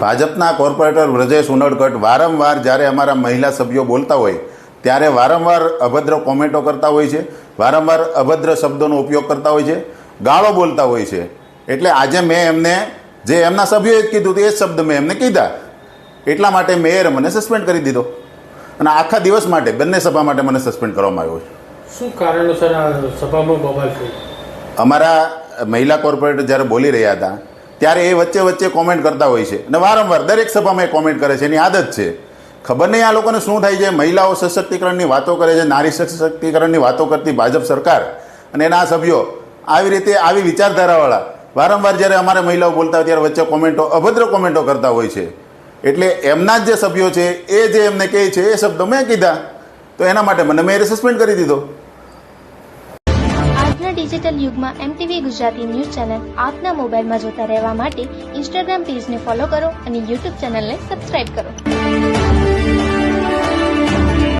ભાજપના કોર્પોરેટર વ્રજેશ ઉનડકટ વારંવાર જ્યારે અમારા મહિલા સભ્યો બોલતા હોય ત્યારે વારંવાર અભદ્ર કોમેન્ટો કરતા હોય છે વારંવાર અભદ્ર શબ્દોનો ઉપયોગ કરતા હોય છે ગાળો બોલતા હોય છે. એટલે આજે મેં એમને જે એમના સભ્યોએ જ કીધું એ જ શબ્દ મેં એમને કીધા. એટલા માટે મેયરે મને સસ્પેન્ડ કરી દીધો. અને આખા દિવસ માટે બંને સભા માટે મને સસ્પેન્ડ કરવામાં આવ્યો છે. શું કારણોસર સભામાં બબાલ થઈ અમારા મહિલા કોર્પોરેટર જ્યારે બોલી રહ્યા હતા ત્યારે એ વચ્ચે વચ્ચે કોમેન્ટ કરતા હોય છે. અને વારંવાર દરેક સભામાં એ કોમેન્ટ કરે છે. એની આદત છે. ખબર નહીં આ લોકોને શું થાય છે? મહિલાઓ સશક્તિકરણની વાતો કરે છે. નારી સશક્તિકરણની વાતો કરતી ભાજપ સરકાર અને એના સભ્યો આવી રીતે આવી વિચારધારાવાળા વારંવાર જ્યારે અમારે મહિલાઓ બોલતા હોય ત્યારે વચ્ચે કોમેન્ટો, અભદ્ર કોમેન્ટો કરતા હોય છે. એટલે એમના જ જે સભ્યો છે, એ જે એમને કહે છે, એ શબ્દો મેં કીધા. તો એના માટે મને મેં સસ્પેન્ડ કરી દીધો. ડિજિટલ યુગમાં એમટીવી ગુજરાતી ન્યૂઝ ચેનલ આપના મોબાઈલમાં જોતા રહેવા માટે ઇન્સ્ટાગ્રામ પેજને ફોલો કરો અને યુટ્યુબ ચેનલને સબસ્ક્રાઇબ કરો.